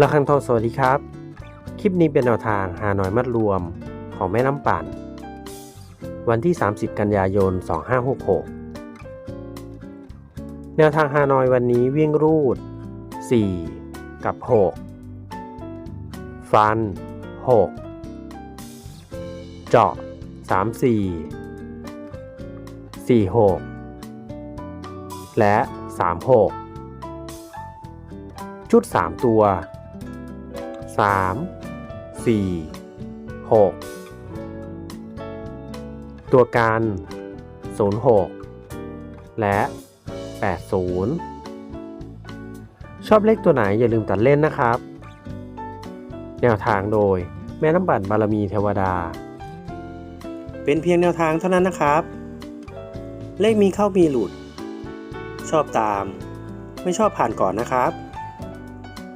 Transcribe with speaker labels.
Speaker 1: ระคังทองสวัสดีครับ คลิปนี้เป็นแนวทางหาหน่อยมัดรวมของแม่น้ำปั่นวันที่ 30 กันยายน 2566 แนวทางฮานอยวันนี้วิ่งรูด 4 กับ 6 ฟัน 6 เจาะ 3 4 4 6 และ 3 6ชุด 3 ตัว 3 4 6 ตัวการ 06 และ 80 ชอบเลขตัวไหนอย่าลืมตัดเล่นนะครับ แนวทางโดยแม่น้ำบัตรบารมีเทวดา เป็นเพียงแนวทางเท่านั้นนะครับ เลขมีเข้ามีหลุด ชอบตาม ไม่ชอบผ่านก่อนนะครับ